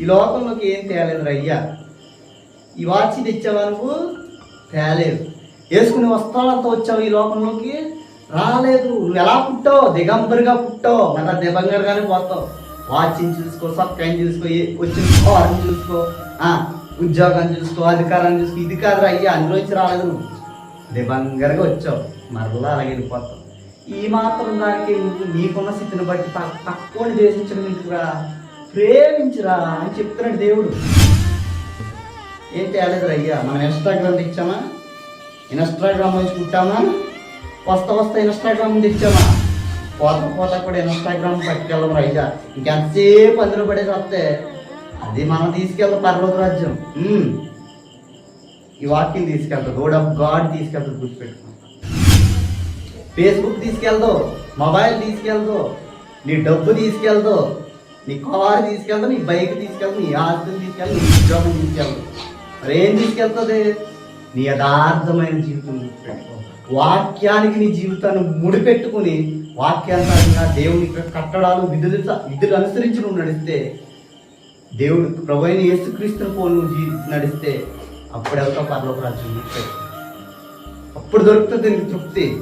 ఈ లోకంలోకి ఏం తేలేదు అయ్యా ఈ వాచి తెచ్చావా నువ్వు? తేలేదు. వేసుకునే వస్త్రాలతో వచ్చావు ఈ లోకంలోకి? రాలేదు. నువ్వు ఎలా పుట్టావు? దిగంబరిగా పుట్టావు. మళ్ళా దిగంబరిగానే పోతావు. వాచిని చూసుకో? సక్కని చూసుకో? వచ్చిన కారం చూసుకో? ఉద్యోగాన్ని చూసుకో? అధికారాన్ని చూసుకో? ఇది కాదు అయ్యా అందులోంచి రాలేదు నువ్వు. దిబంగరగా వచ్చావు. మరలా అలాగే వెళ్ళిపోతావు. ఈ మాత్రం దానికి నువ్వు నీకున్న స్థితిని బట్టి తక్కువ పక్కోని దేశించడం ఎందుకురా ప్రేమించరా అని చెప్తున్నాడు దేవుడు. ఏం తేలేదురా అయ్యా మనం ఇన్స్టాగ్రామ్ తెచ్చామా? ఇన్స్టాగ్రామ్ నుంచి పుట్టామా? వస్తా వస్తా ఇన్స్టాగ్రామ్ తెచ్చామా? పోత పోత కూడా ఇన్స్టాగ్రామ్ పట్టుకెళ్ళం అయ్యా. ఇంకెంతసేపు అందులో పడేసి వస్తే అది మనం తీసుకెళ్తాం పర్వత రాజ్యం. ఈ వాక్యం తీసుకెళ్తా రోడ్ ఆఫ్ గాడ్ తీసుకెళ్తా గుర్తుపెట్టుకుంటా ఫేస్బుక్ తీసుకెళ్దావు మొబైల్ తీసుకెళ్దావు నీ డబ్బు తీసుకెళ్దావు నీ కారు తీసుకెళ్తా నీ బైక్ తీసుకెళ్తా నీ ఆస్తిని తీసుకెళ్తావు నీ ఉద్యోగం తీసుకెళ్తావు మరి ఏం తీసుకెళ్తుంది? నీ యథార్థమైన జీవితం వాక్యానికి నీ జీవితాన్ని ముడిపెట్టుకుని వాక్యానుసారంగా దేవుని కట్టడాలు విధులు విధులు అనుసరించి నువ్వు నడిస్తే దేవుడు ప్రభు అయిన యేసుక్రీస్తుని పోలు నువ్వు జీ నడిస్తే అప్పుడు వెళ్తావు పర్లోక రాజ్యం అప్పుడు దొరుకుతుంది నీకు తృప్తి.